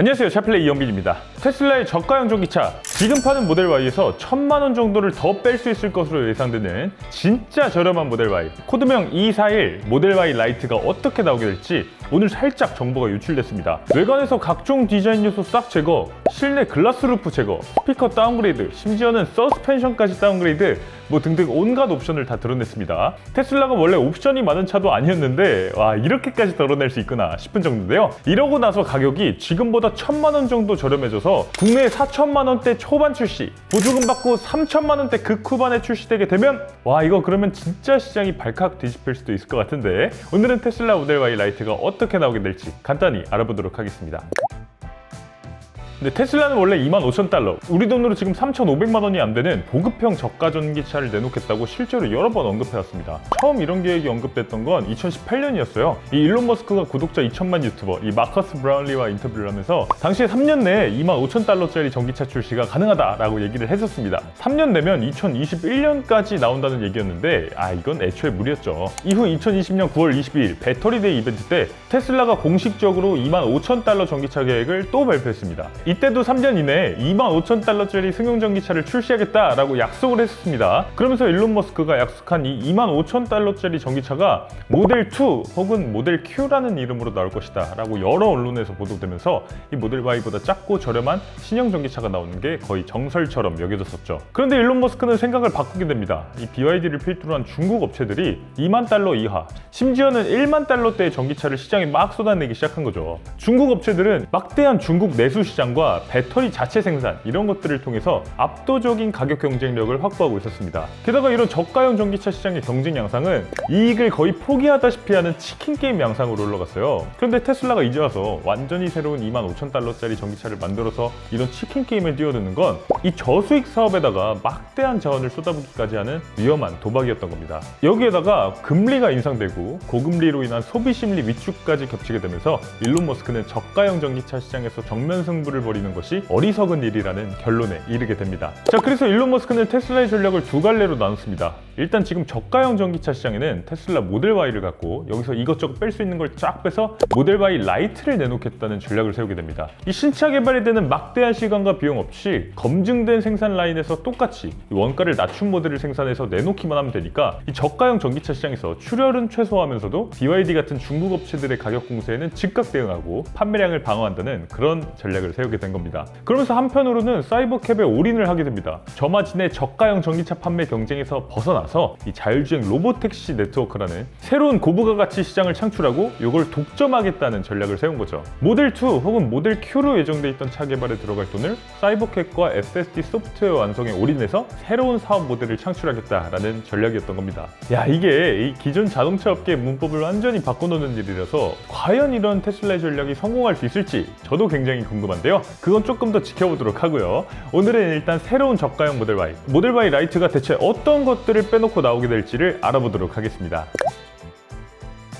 안녕하세요. 샤플레이 이영빈입니다. 테슬라의 저가형 전기차 지금 파는 모델 Y에서 천만 원 정도를 더 뺄 수 있을 것으로 예상되는 진짜 저렴한 모델 Y. 코드명 241 모델 Y 라이트가 어떻게 나오게 될지 오늘 살짝 정보가 유출됐습니다. 외관에서 각종 디자인 요소 싹 제거 실내 글라스 루프 제거 스피커 다운그레이드 심지어는 서스펜션까지 다운그레이드 뭐 등등 온갖 옵션을 다 드러냈습니다. 테슬라가 원래 옵션이 많은 차도 아니었는데 와 이렇게까지 드러낼 수 있구나 싶은 정도인데요. 이러고 나서 가격이 지금보다 천만 원 정도 저렴해져서 국내 4천만 원대 초반 출시 보조금 받고 3천만 원대 극후반에 출시되게 되면 와 이거 그러면 진짜 시장이 발칵 뒤집힐 수도 있을 것 같은데. 오늘은 테슬라 모델 Y 라이트가 어떻게 나오게 될지 간단히 알아보도록 하겠습니다 근데 테슬라는 원래 2만 5천 달러, 우리 돈으로 지금 3,500만 원이 안 되는 보급형 저가 전기차를 내놓겠다고 실제로 여러 번 언급해왔습니다. 처음 이런 계획이 언급됐던 건 2018년이었어요. 이 일론 머스크가 구독자 2천만 유튜버 이 마커스 브라운리와 인터뷰를 하면서 당시에 3년 내에 2만 5천 달러짜리 전기차 출시가 가능하다라고 얘기를 했었습니다. 3년 내면 2021년까지 나온다는 얘기였는데 아 이건 애초에 무리였죠. 이후 2020년 9월 22일 배터리데이 이벤트 때 테슬라가 공식적으로 2만 5천 달러 전기차 계획을 또 발표했습니다. 이때도 3년 이내에 2만 5천 달러짜리 승용 전기차를 출시하겠다라고 약속을 했었습니다. 그러면서 일론 머스크가 약속한 이 2만 5천 달러짜리 전기차가 모델 2 혹은 모델 Q라는 이름으로 나올 것이다 라고 여러 언론에서 보도되면서 이 모델 Y보다 작고 저렴한 신형 전기차가 나오는 게 거의 정설처럼 여겨졌었죠. 그런데 일론 머스크는 생각을 바꾸게 됩니다. 이 BYD를 필두로 한 중국 업체들이 2만 달러 이하, 심지어는 1만 달러대의 전기차를 시장에 막 쏟아내기 시작한 거죠. 중국 업체들은 막대한 중국 내수 시장과 배터리 자체 생산 이런 것들을 통해서 압도적인 가격 경쟁력을 확보하고 있었습니다. 게다가 이런 저가형 전기차 시장의 경쟁 양상은 이익을 거의 포기하다시피 하는 치킨 게임 양상으로 올라갔어요. 그런데 테슬라가 이제 와서 완전히 새로운 2만 5천 달러짜리 전기차를 만들어서 이런 치킨 게임에 뛰어드는 건 이 저수익 사업에다가 막대한 자원을 쏟아붓기까지 하는 위험한 도박이었던 겁니다. 여기에다가 금리가 인상되고 고금리로 인한 소비 심리 위축까지 겹치게 되면서 일론 머스크는 저가형 전기차 시장에서 정면 승부를 벌이는 것이 어리석은 일이라는 결론에 이르게 됩니다. 자, 그래서 일론 머스크는 테슬라의 전략을 두 갈래로 나눴습니다. 일단 지금 저가형 전기차 시장에는 테슬라 모델 Y를 갖고 여기서 이것저것 뺄 수 있는 걸 쫙 빼서 모델 Y 라이트를 내놓겠다는 전략을 세우게 됩니다. 이 신차 개발이 되는 막대한 시간과 비용 없이 검증된 생산 라인에서 똑같이 원가를 낮춘 모델을 생산해서 내놓기만 하면 되니까 이 저가형 전기차 시장에서 출혈은 최소화하면서도 BYD 같은 중국 업체들의 가격 공세에는 즉각 대응하고 판매량을 방어한다는 그런 전략을 세우게 된 겁니다. 그러면서 한편으로는 사이버캡에 올인을 하게 됩니다. 저마진의 저가형 전기차 판매 경쟁에서 벗어나서 이 자율주행 로보택시 네트워크라는 새로운 고부가 가치 시장을 창출하고 이걸 독점하겠다는 전략을 세운 거죠. 모델 2 혹은 모델 Q로 예정돼 있던 차 개발에 들어갈 돈을 사이버캡과 SSD 소프트웨어 완성에 올인해서 새로운 사업 모델을 창출하겠다라는 전략이었던 겁니다. 야 이게 이 기존 자동차 업계 문법을 완전히 바꿔놓는 일이라서 과연 이런 테슬라의 전략이 성공할 수 있을지 저도 굉장히 궁금한데요. 그건 조금 더 지켜보도록 하고요. 오늘은 일단 새로운 저가형 모델 Y, 모델 Y 라이트가 대체 어떤 것들을 빼놓고 나오게 될지를 알아보도록 하겠습니다.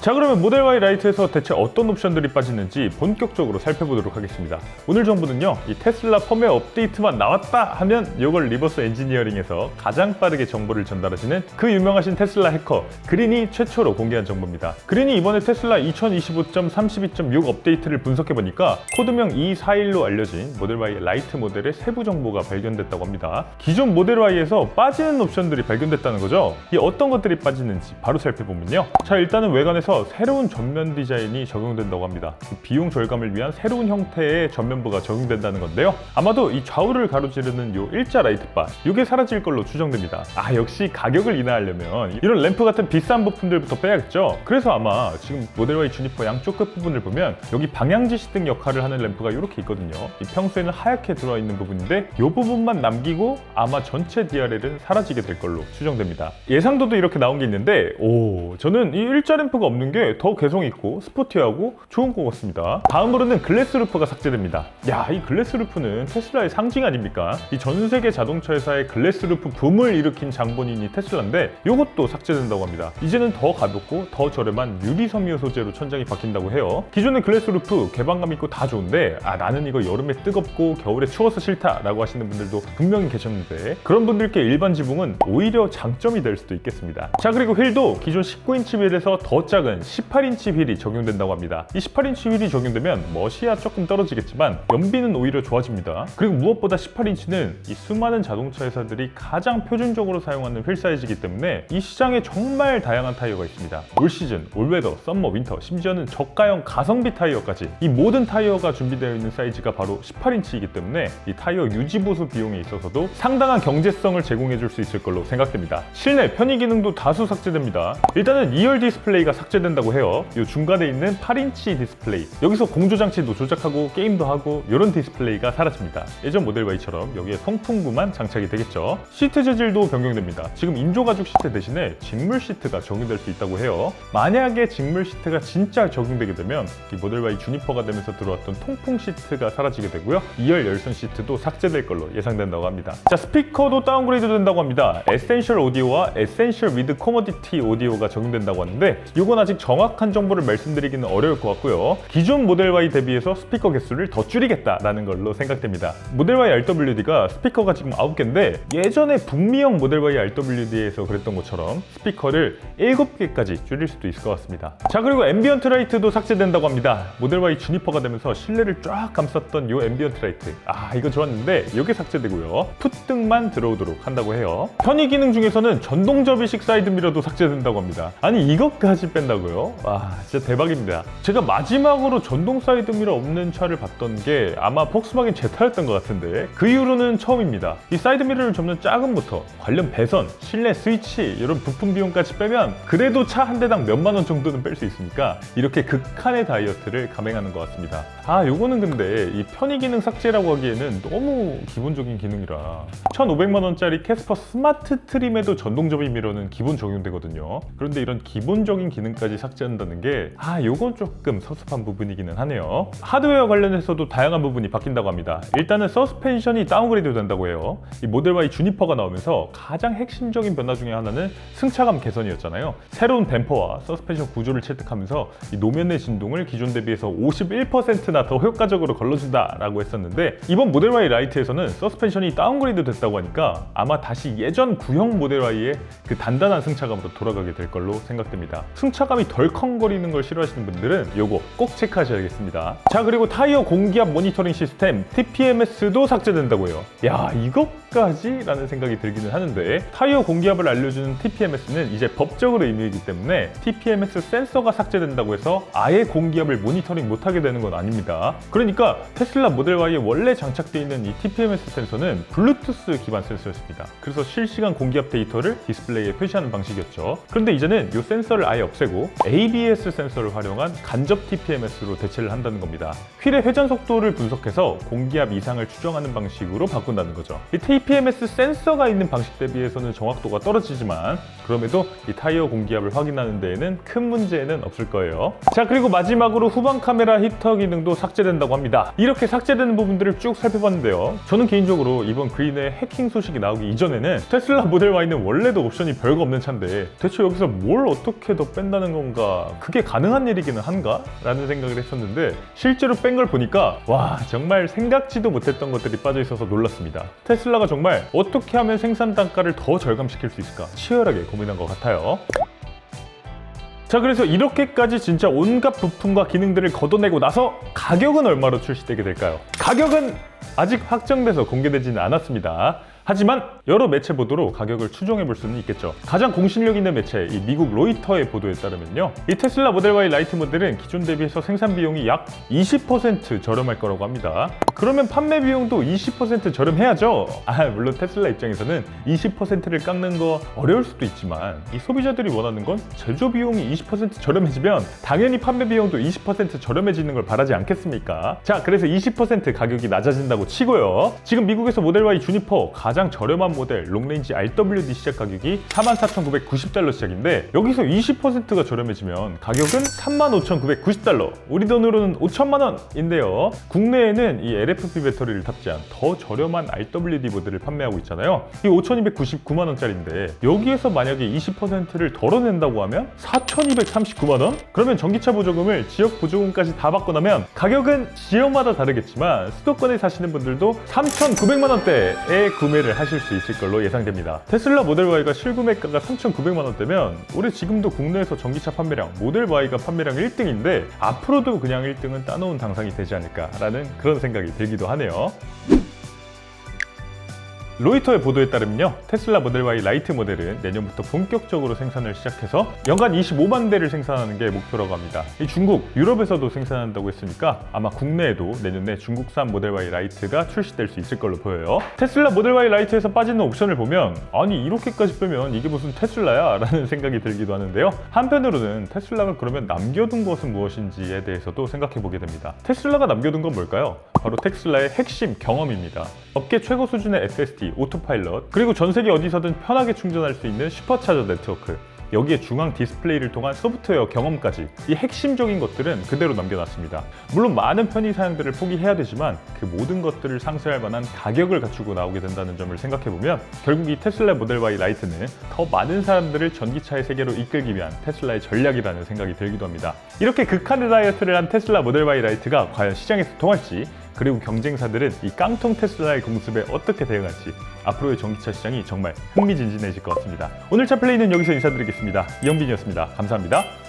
자 그러면 모델 Y 라이트에서 대체 어떤 옵션들이 빠지는지 본격적으로 살펴보도록 하겠습니다. 오늘 정보는요, 이 테슬라 펌웨어 업데이트만 나왔다 하면 이걸 리버스 엔지니어링에서 가장 빠르게 정보를 전달하시는 그 유명하신 테슬라 해커 그린이 최초로 공개한 정보입니다. 그린이 이번에 테슬라 2025.32.6 업데이트를 분석해 보니까 코드명 241로 알려진 모델 Y 라이트 모델의 세부 정보가 발견됐다고 합니다. 기존 모델 Y에서 빠지는 옵션들이 발견됐다는 거죠. 이 어떤 것들이 빠지는지 바로 살펴보면요. 자 일단은 외관에서 새로운 전면 디자인이 적용된다고 합니다. 그 비용 절감을 위한 새로운 형태의 전면부가 적용된다는 건데요. 아마도 이 좌우를 가로지르는 요 일자 라이트바 이게 사라질 걸로 추정됩니다. 아 역시 가격을 인하하려면 이런 램프 같은 비싼 부품들부터 빼야겠죠. 그래서 아마 지금 모델 Y 주니퍼 양쪽 끝 부분을 보면 여기 방향지시 등 역할을 하는 램프가 이렇게 있거든요. 이 평소에는 하얗게 들어와 있는 부분인데 이 부분만 남기고 아마 전체 DRL은 사라지게 될 걸로 추정됩니다. 예상도도 이렇게 나온 게 있는데 오 저는 이 일자 램프가 없는 게 더 개성 있고 스포티하고 좋은 것 같습니다. 다음으로는 글래스 루프가 삭제됩니다. 야, 이 글래스 루프는 테슬라의 상징 아닙니까? 이 전 세계 자동차 회사의 글래스 루프 붐을 일으킨 장본인이 테슬라인데 이것도 삭제된다고 합니다. 이제는 더 가볍고 더 저렴한 유리 섬유 소재로 천장이 바뀐다고 해요. 기존의 글래스 루프 개방감 있고 다 좋은데 아 나는 이거 여름에 뜨겁고 겨울에 추워서 싫다라고 하시는 분들도 분명히 계셨는데 그런 분들께 일반 지붕은 오히려 장점이 될 수도 있겠습니다. 자 그리고 휠도 기존 19인치 휠에서 더 작은 타이어는 18인치 휠이 적용된다고 합니다. 이 18인치 휠이 적용되면 멋이야 조금 떨어지겠지만 연비는 오히려 좋아집니다. 그리고 무엇보다 18인치는 이 수많은 자동차 회사들이 가장 표준적으로 사용하는 휠 사이즈이기 때문에 이 시장에 정말 다양한 타이어가 있습니다. 올 시즌, 올웨더, 썸머, 윈터, 심지어는 저가형 가성비 타이어까지 이 모든 타이어가 준비되어 있는 사이즈가 바로 18인치이기 때문에 이 타이어 유지 보수 비용에 있어서도 상당한 경제성을 제공해 줄 수 있을 걸로 생각됩니다. 실내 편의 기능도 다수 삭제됩니다. 일단은 2열 디스플레이가 삭제 된다고 해요. 이 중간에 있는 8인치 디스플레이. 여기서 공조 장치도 조작하고 게임도 하고 이런 디스플레이가 사라집니다. 예전 모델 Y처럼 여기에 통풍구만 장착이 되겠죠. 시트 재질도 변경됩니다. 지금 인조 가죽 시트 대신에 직물 시트가 적용될 수 있다고 해요. 만약에 직물 시트가 진짜 적용되게 되면 이 모델 Y 주니퍼가 되면서 들어왔던 통풍 시트가 사라지게 되고요. 2열 열선 시트도 삭제될 걸로 예상된다고 합니다. 자, 스피커도 다운그레이드 된다고 합니다. 에센셜 오디오와 에센셜 위드 코모디티 오디오가 적용된다고 하는데 이건 아직 정확한 정보를 말씀드리기는 어려울 것 같고요. 기존 모델 Y 대비해서 스피커 개수를 더 줄이겠다라는 걸로 생각됩니다. 모델 Y RWD가 스피커가 지금 9개인데 예전에 북미형 모델 Y RWD에서 그랬던 것처럼 스피커를 7개까지 줄일 수도 있을 것 같습니다. 자 그리고 앰비언트 라이트도 삭제된다고 합니다. 모델 Y 주니퍼가 되면서 실내를 쫙 감쌌던 이 앰비언트 라이트 아 이거 좋았는데 이게 삭제되고요. 풋등만 들어오도록 한다고 해요. 편의 기능 중에서는 전동 접이식 사이드 미러도 삭제된다고 합니다. 아니 이것까지 뺀다고 요? 와 진짜 대박입니다. 제가 마지막으로 전동 사이드 미러 없는 차를 봤던 게 아마 폭스바겐 제타였던 것 같은데 그 이후로는 처음입니다. 이 사이드 미러를 접는 작은 모터, 관련 배선, 실내 스위치 이런 부품 비용까지 빼면 그래도 차 한 대당 몇만 원 정도는 뺄 수 있으니까 이렇게 극한의 다이어트를 감행하는 것 같습니다. 아 요거는 근데 이 편의 기능 삭제라고 하기에는 너무 기본적인 기능이라 1,500만 원짜리 캐스퍼 스마트 트림에도 전동 접이 미러는 기본 적용되거든요. 그런데 이런 기본적인 기능까지 삭제한다는 게 아 요건 조금 섭섭한 부분이기는 하네요. 하드웨어 관련해서도 다양한 부분이 바뀐다고 합니다. 일단은 서스펜션이 다운그레이드 된다고 해요. 이 모델 Y 주니퍼가 나오면서 가장 핵심적인 변화 중에 하나는 승차감 개선이었잖아요. 새로운 댐퍼와 서스펜션 구조를 채택하면서 이 노면 내 진동을 기존 대비해서 51%나 더 효과적으로 걸러준다 라고 했었는데 이번 모델 Y 라이트에서는 서스펜션이 다운그레이드 됐다고 하니까 아마 다시 예전 구형 모델 Y의 그 단단한 승차감으로 돌아가게 될 걸로 생각됩니다. 승차감 이 덜컹거리는 걸 싫어하시는 분들은 요거 꼭 체크하셔야겠습니다. 자 그리고 타이어 공기압 모니터링 시스템 TPMS도 삭제된다고요. 야 이것까지? 라는 생각이 들기는 하는데 타이어 공기압을 알려주는 TPMS는 이제 법적으로 의미이기 때문에 TPMS 센서가 삭제된다고 해서 아예 공기압을 모니터링 못하게 되는 건 아닙니다. 그러니까 테슬라 모델 Y에 원래 장착되어 있는 이 TPMS 센서는 블루투스 기반 센서였습니다. 그래서 실시간 공기압 데이터를 디스플레이에 표시하는 방식이었죠. 그런데 이제는 이 센서를 아예 없애고 ABS 센서를 활용한 간접 TPMS로 대체를 한다는 겁니다. 휠의 회전 속도를 분석해서 공기압 이상을 추정하는 방식으로 바꾼다는 거죠. 이 TPMS 센서가 있는 방식 대비해서는 정확도가 떨어지지만 그럼에도 이 타이어 공기압을 확인하는 데에는 큰 문제는 없을 거예요. 자 그리고 마지막으로 후방 카메라 히터 기능도 삭제된다고 합니다. 이렇게 삭제되는 부분들을 쭉 살펴봤는데요. 저는 개인적으로 이번 그린의 해킹 소식이 나오기 이전에는 테슬라 모델 Y는 원래도 옵션이 별거 없는 차인데 대체 여기서 뭘 어떻게 더 뺀다는 건가 그게 가능한 일이기는 한가? 라는 생각을 했었는데 실제로 뺀 걸 보니까 와 정말 생각지도 못했던 것들이 빠져 있어서 놀랐습니다. 테슬라가 정말 어떻게 하면 생산 단가를 더 절감시킬 수 있을까 치열하게 고민한 것 같아요. 자 그래서 이렇게까지 진짜 온갖 부품과 기능들을 걷어내고 나서 가격은 얼마로 출시되게 될까요? 가격은 아직 확정돼서 공개되지는 않았습니다. 하지만 여러 매체 보도로 가격을 추정해 볼 수는 있겠죠. 가장 공신력 있는 매체, 이 미국 로이터의 보도에 따르면요. 이 테슬라 모델 Y 라이트 모델은 기존 대비해서 생산 비용이 약 20% 저렴할 거라고 합니다. 그러면 판매 비용도 20% 저렴해야죠. 아, 물론 테슬라 입장에서는 20%를 깎는 거 어려울 수도 있지만 이 소비자들이 원하는 건 제조 비용이 20% 저렴해지면 당연히 판매 비용도 20% 저렴해지는 걸 바라지 않겠습니까? 자, 그래서 20% 가격이 낮아진다고 치고요. 지금 미국에서 모델 Y 주니퍼 가장 저렴한 모델 롱레인지 RWD 시작 가격이 44,990달러 시작인데 여기서 20%가 저렴해지면 가격은 35,990달러 우리 돈으로는 5천만 원인데요 국내에는 이 LFP 배터리를 탑재한 더 저렴한 RWD 모델을 판매하고 있잖아요. 이 5,299만 원짜리인데 여기에서 만약에 20%를 덜어낸다고 하면 4,239만 원? 그러면 전기차 보조금을 지역 보조금까지 다 받고 나면 가격은 지역마다 다르겠지만 수도권에 사시는 분들도 3,900만 원대에 구매를 하실 수 있을 걸로 예상됩니다. 테슬라 모델 Y가 실구매가가 3,900만 원대면 올해 지금도 국내에서 전기차 판매량 모델 Y가 판매량 1등인데 앞으로도 그냥 1등은 따놓은 당상이 되지 않을까라는 그런 생각이 들기도 하네요. 로이터의 보도에 따르면요 테슬라 모델 Y 라이트 모델은 내년부터 본격적으로 생산을 시작해서 연간 25만 대를 생산하는 게 목표라고 합니다. 이 중국, 유럽에서도 생산한다고 했으니까 아마 국내에도 내년에 중국산 모델 Y 라이트가 출시될 수 있을 걸로 보여요. 테슬라 모델 Y 라이트에서 빠지는 옵션을 보면 아니 이렇게까지 빼면 이게 무슨 테슬라야? 라는 생각이 들기도 하는데요. 한편으로는 테슬라가 그러면 남겨둔 것은 무엇인지에 대해서도 생각해 보게 됩니다. 테슬라가 남겨둔 건 뭘까요? 바로 테슬라의 핵심 경험입니다. 업계 최고 수준의 FSD, 오토파일럿, 그리고 전 세계 어디서든 편하게 충전할 수 있는 슈퍼차저 네트워크, 여기에 중앙 디스플레이를 통한 소프트웨어 경험까지 이 핵심적인 것들은 그대로 남겨놨습니다. 물론 많은 편의 사양들을 포기해야 되지만 그 모든 것들을 상쇄할 만한 가격을 갖추고 나오게 된다는 점을 생각해보면 결국 이 테슬라 모델 Y 라이트는 더 많은 사람들을 전기차의 세계로 이끌기 위한 테슬라의 전략이라는 생각이 들기도 합니다. 이렇게 극한의 다이어트를 한 테슬라 모델 Y 라이트가 과연 시장에서 통할지 그리고 경쟁사들은 이 깡통 테슬라의 공습에 어떻게 대응할지 앞으로의 전기차 시장이 정말 흥미진진해질 것 같습니다. 오늘 차 플레이는 여기서 인사드리겠습니다. 이영빈이었습니다. 감사합니다.